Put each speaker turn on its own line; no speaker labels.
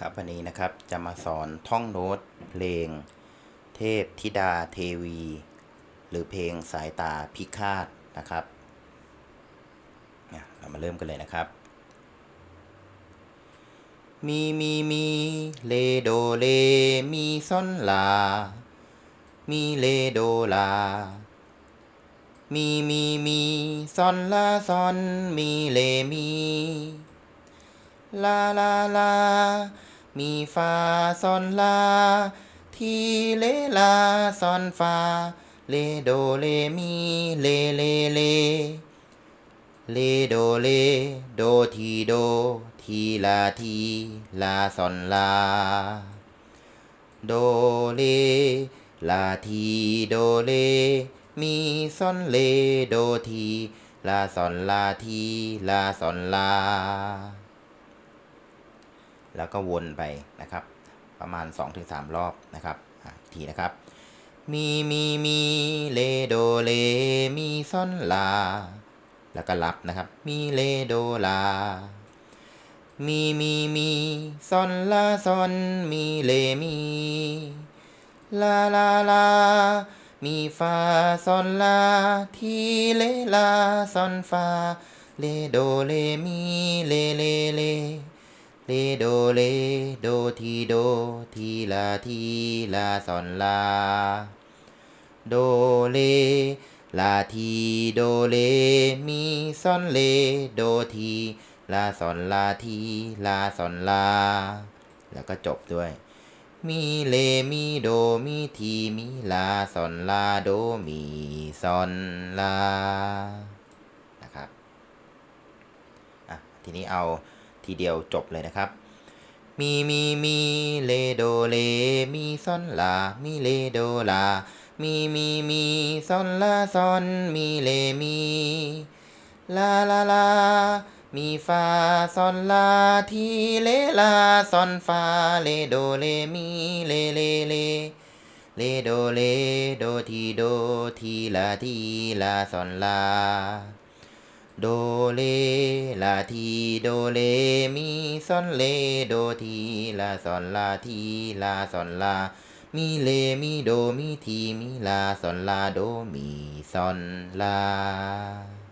ครับวันนี้นะครับจะมาสอนท่องโน้ตเพลง เทพธิดาเทวี หรือเพลงสายตาพิฆาตนะครับเรามาเริ่มกันเลยนะครับ มีมีมีเลโดเลมีซอนลา มีเลโดลา มีมีมีซอนลาซอนมีเลมีลาลาลา มีฟาซอนลา ทีเลลาซอนฟา เลโดเลมี เลเลเล เลโดเล โดทีโด ทีลาที ลาซอนลา โดเล ลาทีโดเล มีซอนเลโดที ลาซอนลาที ลาซอนลา แล้วก็วนไปนะครับ ประมาณ 2-3 รอบนะครับทีนะครับ มีมีมีเลโดเลมีซอนลา แล้วก็รับนะครับ มีเลโดลา มีมีมีซอนลาซอนมีเลมีลาลาลา มีฟาซอนลา ทีเลลาซอนฟา เลโดเลมีเลเลเล เลโดเลโดทีโดทีลาทีลาซอนลา โดเลลาทีโดเลมีซอนเลโดทีลาซอนลาทีลาซอนลา แล้วก็จบด้วย มีเลมีโดมีทีมีลาซอนลาโดมีซอนลานะครับอะทีนี้เอา ทีเดียวจบเลยนะครับ มีมีมีเลโดเลมีซอนลามีเลโดลา มีมีมีซอนลาซอนมีเลมีลาลาลามีฟาซอนลาทีเลลาซอนฟาเลโดเลมีเลเลเลเลโดเลโดทีโดทีลาทีลาซอนลา โดเลลาทีโดเลมีซอนเลโดทีลาซอนลาทีลาซอนลา มีเลมีโดมีทีมีลาซอนลาโดมีซอนลา